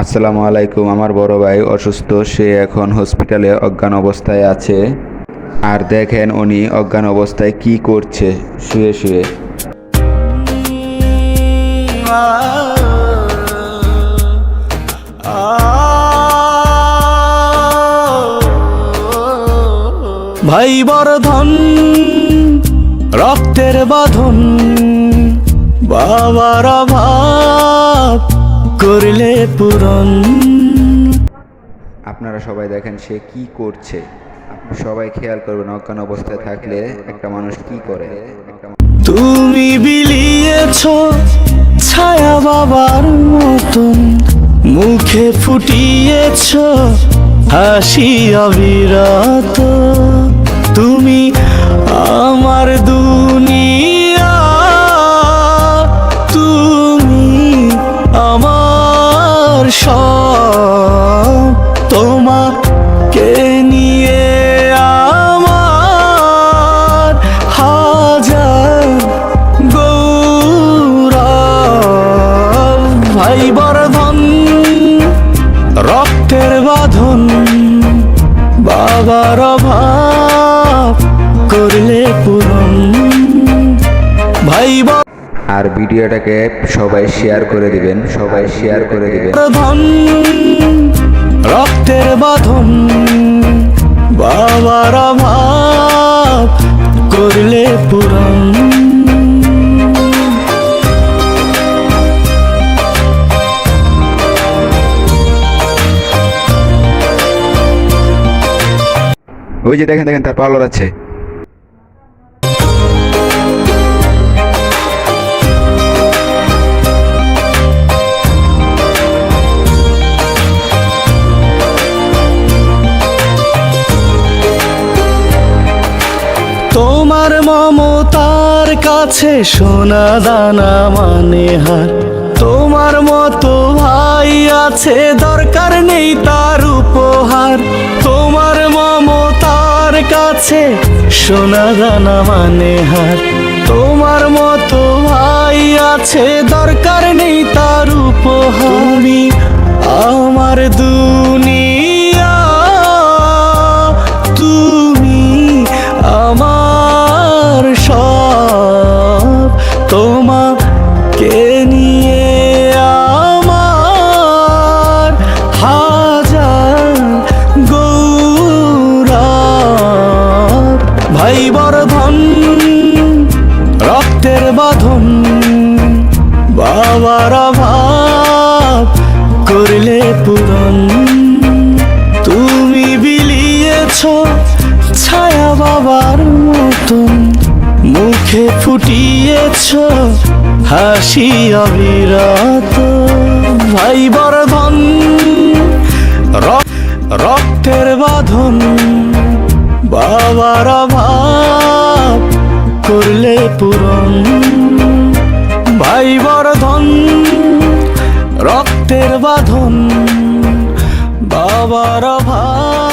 আসসালামু আলাইকুম, আমার বড় ভাই অসুস্থ, সে এখন হসপিটালে অজ্ঞান অবস্থায় আছে। আর দেখেন উনি অজ্ঞান অবস্থায় কি করছে, শুয়ে শুয়ে। ভাই বর্ধন, রক্তের বাঁধন, বাবার অভাব। করলে পূরণ। আপনারা সবাই দেখেন সে কি করছে। সবাই খেয়াল করবেন অজ্ঞান অবস্থায় থাকলে একটা মানুষ কি করে? তুমি বিলিয়েছ ছায়া বাবার মতন মুখে ফুটিয়েছ হাসি অবিরত। তুমি আমার দুনিয়া বাবার অভাব করলে পূরণ। ভাই আর ভিডিওটাকে সবাই শেয়ার করে দিবেন সবাই শেয়ার করে দিবেন। ধন রক্তের বাঁধন বাবার অভাব। ওই যে দেখেন দেখেন, তার পার্লার আছে। তোমার মমতার কাছে সোনা দানা মানে হার। তোমার মতো ভাই আছে, দরকার নেই তার কাছে সোনা দানা মানে হার। তোমার মতো ভাই আছে, দরকার নেই তার উপহার। আমার দুনিয়া ভাই বর্ধন রক্তের বাঁধন, বাবার অভাব করলে পূরণ। তুমি বিলিয়েছ ছায়া বাবার মতন, মুখে ফুটিয়েছ হাসি অবিরত। ভাই বর্ধন রক- রক্তের বাঁধন, বাবার পূরণ ভাই বর্ধন রক্তের বাঁধন বাবার ভাই